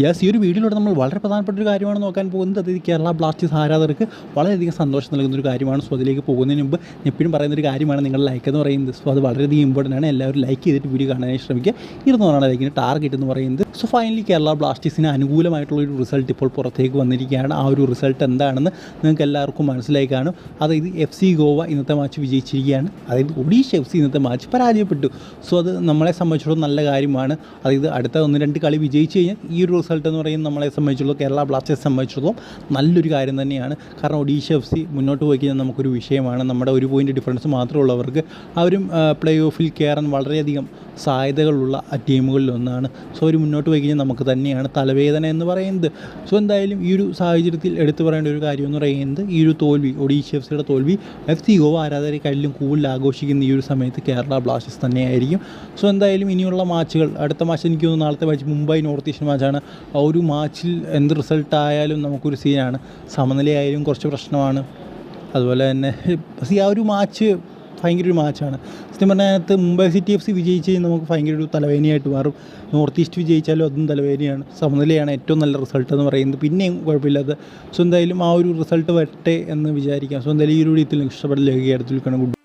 Yes ഈ ഒരു വീഡിയോയിലൂടെ നമ്മൾ വളരെ പ്രധാനപ്പെട്ട ഒരു കാര്യമാണ് നോക്കാൻ പോകുന്നത്. അത് കേരള ബ്ലാസ്റ്റേഴ്സ് ആരാധകർക്ക് വളരെയധികം സന്തോഷം നൽകുന്ന ഒരു കാര്യമാണ്. സോ അതിലേക്ക് പോകുന്നതിന് മുമ്പ് എപ്പോഴും പറയുന്ന ഒരു കാര്യമാണ് നിങ്ങൾ ലൈക്ക് എന്ന് പറയുന്നത്. സോ അത് വളരെയധികം ഇമ്പോർട്ടന്റ് ആണ്. എല്ലാവരും ലൈക്ക് ചെയ്തിട്ട് വീഡിയോ കാണാനായി ശ്രമിക്കുക. ഇരുന്നൂറാണ് ലൈക്കിന്റെ ടാർഗറ്റ് എന്ന് പറയുന്നത്. സോ ഫൈനലി കേരള ബ്ലാസ്റ്റേഴ്സിന് അനുകൂലമായിട്ടുള്ള ഒരു റിസൾട്ട് ഇപ്പോൾ പുറത്തേക്ക് വന്നിരിക്കുകയാണ്. ആ ഒരു റിസൾട്ട് എന്താണെന്ന് നിങ്ങൾക്ക് എല്ലാവർക്കും മനസ്സിലായി കാണും. അതായത് എഫ് സി ഗോവ ഇന്നത്തെ മാച്ച് വിജയിച്ചിരിക്കുകയാണ്. അതായത് ഒഡീഷ എഫ് സി ഇന്നത്തെ മാച്ച് പരാജയപ്പെട്ടു. സോ അത് നമ്മളെ സംബന്ധിച്ചിടത്തോളം നല്ല കാര്യമാണ്. അതായത് അടുത്ത ഒന്ന് രണ്ട് കളി വിജയിച്ച് കഴിഞ്ഞാൽ ഈ ഒരു റിസൾട്ട് എന്ന് പറയുന്നത് നമ്മളെ സംബന്ധിച്ചിടത്തോളം കേരള ബ്ലാസ്റ്റേഴ്സ് സംബന്ധിച്ചിടത്തോളം നല്ലൊരു കാര്യം തന്നെയാണ്. കാരണം ഒഡീഷ എഫ് സി മുന്നോട്ട് പോയി കഴിഞ്ഞാൽ നമുക്കൊരു വിഷയമാണ്. നമ്മുടെ ഒരു പോയിന്റ് ഡിഫറൻസ് മാത്രമുള്ളവർക്ക് അവരും പ്ലേ ഓഫിൽ കയറാൻ വളരെയധികം സാധ്യതകളുള്ള ടീമുകളിൽ ഒന്നാണ് സോ അവർ മുന്നോട്ട് പോയി കഴിഞ്ഞാൽ നമുക്ക് തന്നെയാണ് തലവേദന എന്ന് പറയുന്നത്. സോ എന്തായാലും ഈ ഒരു സാഹചര്യത്തിൽ എടുത്തു പറയേണ്ട ഒരു കാര്യം എന്ന് പറയുന്നത് ഈ ഒരു തോൽവി ഒഡീഷ എഫ് സിയുടെ തോൽവി എഫ് സി ഗോവ ആരാധകരെക്കാളിലും കൂടുതൽ ആഘോഷിക്കുന്ന ഈ ഒരു സമയത്ത് കേരള ബ്ലാസ്റ്റേഴ്സ് തന്നെയായിരിക്കും. സോ എന്തായാലും ഇനിയുള്ള മാച്ചുകൾ അടുത്ത മാച്ച് എനിക്ക് തോന്നുന്നു നാളത്തെ മാച്ച് മുംബൈ നോർത്ത് ഈസ്റ്റ് മാച്ചാണ്. ആ ഒരു മാച്ചിൽ എന്ത് റിസൾട്ട് ആയാലും നമുക്കൊരു സീനാണ് സമനിലയായാലും കുറച്ച് പ്രശ്നമാണ്. അതുപോലെ തന്നെ സി ആ ഒരു മാച്ച് ഭയങ്കര ഒരു മാച്ചാണ് സത്യം പറഞ്ഞാൽ അതിനകത്ത് മുംബൈ സിറ്റി എഫ് സി വിജയിച്ച് നമുക്ക് ഭയങ്കര ഒരു തലവേദനയായിട്ട് മാറും. നോർത്ത് ഈസ്റ്റ് വിജയിച്ചാലും അതും തലവേദനയാണ്. സമനിലയാണ് ഏറ്റവും നല്ല റിസൾട്ട് എന്ന് പറയുന്നത്. പിന്നെയും കുഴപ്പമില്ലാത്ത. സോ എന്തായാലും ആ ഒരു റിസൾട്ട് വരട്ടെ എന്ന് വിചാരിക്കാം. സോ എന്തായാലും ഈ ഒരു രീതിയിൽ ഇഷ്ടപ്പെട്ട അടുത്ത് വിൽക്കണം